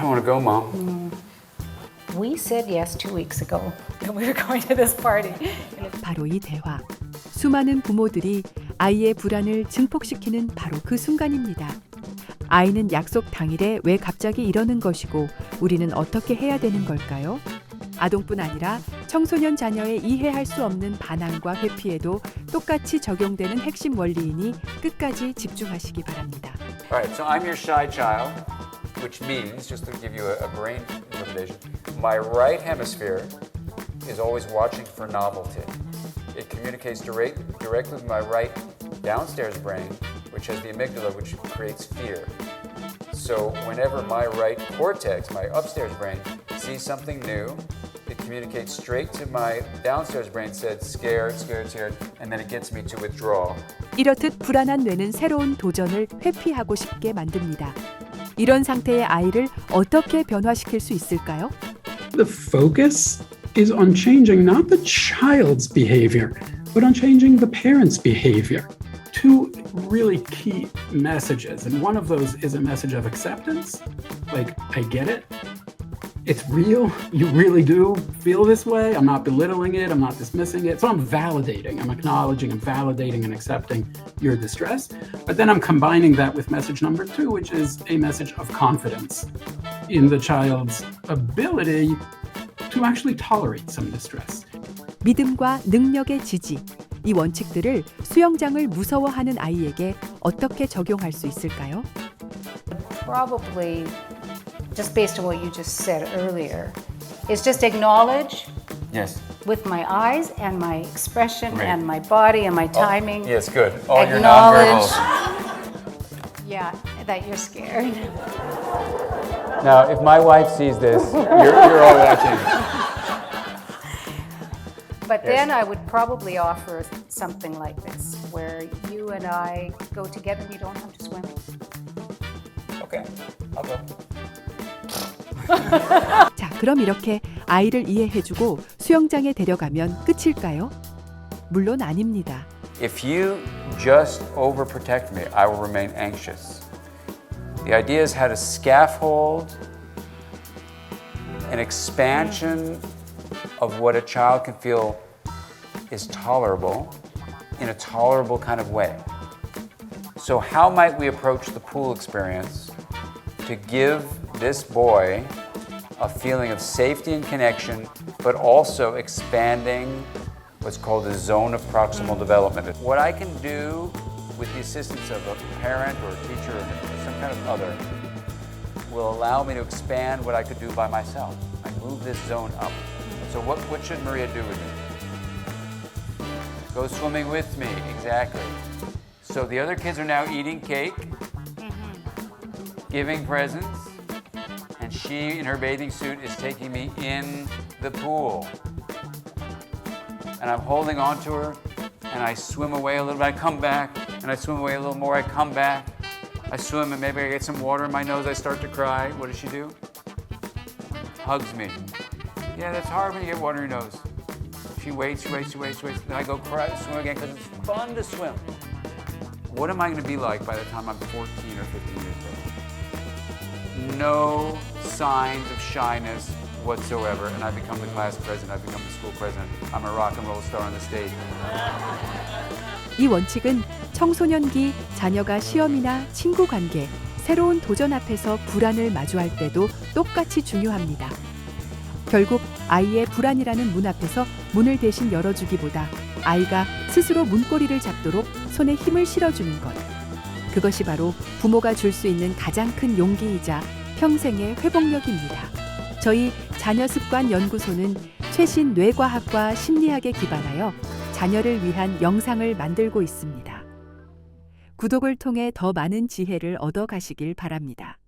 I don't want to go, mom. We said yes two weeks ago that we were going to this party. 바로 이 대화. 수많은 부모들이 아이의 불안을 증폭시키는 바로 그 순간입니다. 아이는 약속 당일에 왜 갑자기 이러는 것이고 우리는 어떻게 해야 되는 걸까요? 아동뿐 아니라 청소년 자녀의 이해할 수 없는 반항과 회피에도 똑같이 적용되는 핵심 원리이니 끝까지 집중하시기 바랍니다. All right, so I'm your shy child, which means, just to give you a, a brain interpretation, my right hemisphere is always watching for novelty. It communicates direct, directly with my right downstairs brain, which has the amygdala, which creates fear. So whenever my right cortex, my upstairs brain, sees something new, it communicates straight to my downstairs brain, said scared, scared, scared, and then it gets me to withdraw. 이렇듯 불안한 뇌는 새로운 도전을 회피하고 싶게 만듭니다. 이런 상태의 아이를 어떻게 변화시킬 수 있을까요? The focus is on changing not the child's behavior, but on changing the parent's behavior. Two really key messages, and one of those is a message of acceptance like, I get it. It's real. You really do feel this way. I'm not belittling it. I'm not dismissing it. So I'm validating, I'm acknowledging, I'm validating and accepting your distress. But then I'm combining that with message number two, which is a message of confidence in the child's ability to actually tolerate some distress. 믿음과 능력의 지지. 이 원칙들을 수영장을 무서워하는 아이에게 어떻게 적용할 수 있을까요? probably, just based on what you just said earlier, is just acknowledge Yes. with my eyes and my expression Right. and my body and my oh, timing. Yes, good. All your Acknowledge. nonverbals. Yeah, that you're scared. Now, if my wife sees this, you're, you're all watching. But Yes. then I would probably offer something like this, where you and I go together and you don't have to swim. Okay, I'll go. 자, 그럼 이렇게 아이를 이해해주고 수영장에 데려가면 끝일까요? 물론 아닙니다. If you just overprotect me, I will remain anxious. The idea is how to scaffold an expansion of what a child can feel is tolerable in a tolerable kind of way. So, how might we approach the pool experience to give this boy a feeling of safety and connection, but also expanding what's called the zone of proximal development? What I can do with the assistance of a parent or a teacher or some kind of other will allow me to expand what I could do by myself. I move this zone up. So, what, what should Maria do with me? Go swimming with me, exactly. So the other kids are now eating cake, mm-hmm. giving presents, and she, in her bathing suit, is taking me in the pool. And I'm holding on to her, and I swim away a little bit. I come back, and I swim away a little more. I come back. I swim, and maybe I get some water in my nose. I start to cry. What does she do? Hugs me. Yeah, that's hard when you get water in your nose. She waits, she waits, she waits, she waits. Then I go cry, swim again because it's fun to swim. What am I going to be like by the time I'm 14 or 15 years old? No signs of shyness whatsoever, and I become the class president, I become the school president. I'm a rock and roll star on the stage. 이 원칙은 청소년기 자녀가 시험이나 친구 관계, 새로운 도전 앞에서 불안을 마주할 때도 똑같이 중요합니다. 결국 아이의 불안이라는 문 앞에서 문을 대신 열어주기보다 아이가 스스로 문고리를 잡도록 손에 힘을 실어주는 것. 그것이 바로 부모가 줄 수 있는 가장 큰 용기이자 평생의 회복력입니다. 저희 자녀 습관 연구소는 최신 뇌과학과 심리학에 기반하여 자녀를 위한 영상을 만들고 있습니다. 구독을 통해 더 많은 지혜를 얻어 가시길 바랍니다.